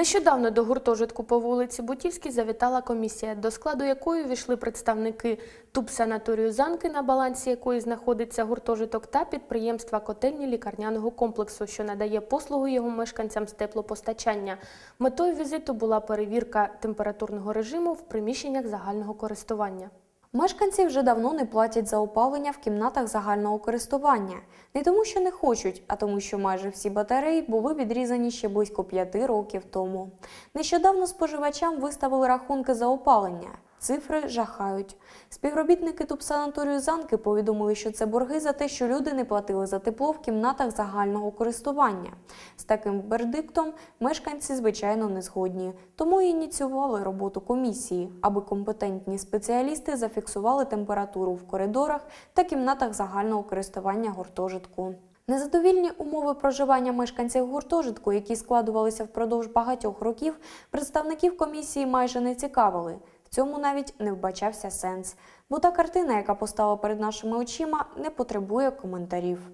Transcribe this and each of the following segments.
Нещодавно до гуртожитку по вулиці Бутівській завітала комісія, до складу якої війшли представники тубсанаторію Занки, на балансі якої знаходиться гуртожиток, та підприємства котельні лікарняного комплексу, що надає послугу його мешканцям з теплопостачання. Метою візиту була перевірка температурного режиму в приміщеннях загального користування. Мешканці вже давно не платять за опалення в кімнатах загального користування. Не тому, що не хочуть, а тому, що майже всі батареї були відрізані ще близько п'яти років тому. Нещодавно споживачам виставили рахунки за опалення. Цифри жахають. Співробітники тубсанаторію Занки повідомили, що це борги за те, що люди не платили за тепло в кімнатах загального користування. З таким вердиктом мешканці, звичайно, не згодні. Тому і ініціювали роботу комісії, аби компетентні спеціалісти зафіксували температуру в коридорах та кімнатах загального користування гуртожитку. Незадовільні умови проживання мешканців гуртожитку, які складувалися впродовж багатьох років, представників комісії майже не цікавили. Цьому навіть не вбачався сенс, бо та картина, яка постала перед нашими очима, не потребує коментарів.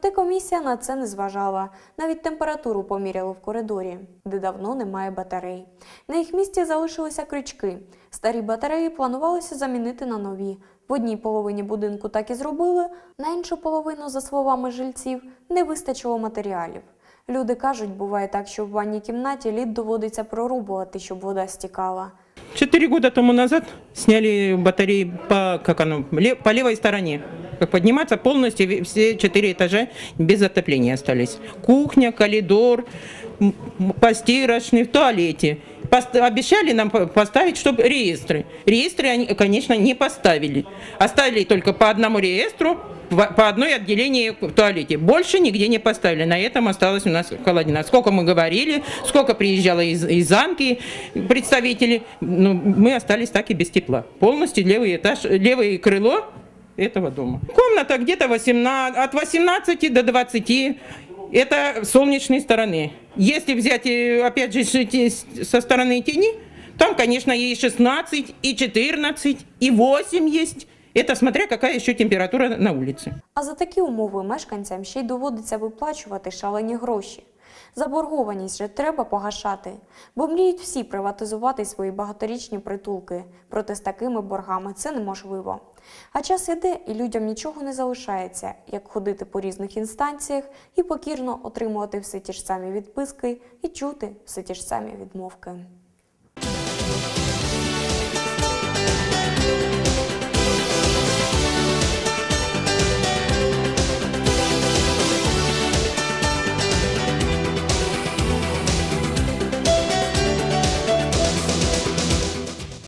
Проте комісія на це не зважала. Навіть температуру поміряли в коридорі, де давно немає батарей. На їх місці залишилися крючки. Старі батареї планувалося замінити на нові. В одній половині будинку так і зробили, на іншу половину, за словами жильців, не вистачило матеріалів. Люди кажуть, буває так, що в ванній кімнаті лід доводиться прорубувати, щоб вода стікала. Четыре года тому назад сняли батареи по, как оно, по левой стороне. Как подниматься полностью все четыре этажа без отопления остались. Кухня, коридор, постирочный, в туалете. Обещали нам по- поставить, чтобы реестры. Реестры они, конечно, не поставили. Оставили только по одному реестру, по одной отделении в туалете. Больше нигде не поставили. На этом осталось у нас холодина. Сколько мы говорили, сколько приезжало из, из замки представители, ну, мы остались так и без тепла. Полностью левый этаж, левое крыло этого дома. Комната где-то 18, от 18 до 20. Это с солнечной стороны. Если взять, э, опять же, с- эти- со стороны тени, там, конечно, и 16, и 14, и 8 есть. Это смотря какая еще температура на улице. А за такі умови мешканцям ще й доводиться виплачувати шалені гроші. Заборгованість же треба погашати, бо мріють всі приватизувати свої багаторічні притулки. Проте з такими боргами це неможливо. А час іде, і людям нічого не залишається, як ходити по різних інстанціях і покірно отримувати все ті ж самі відписки і чути все ті ж самі відмовки.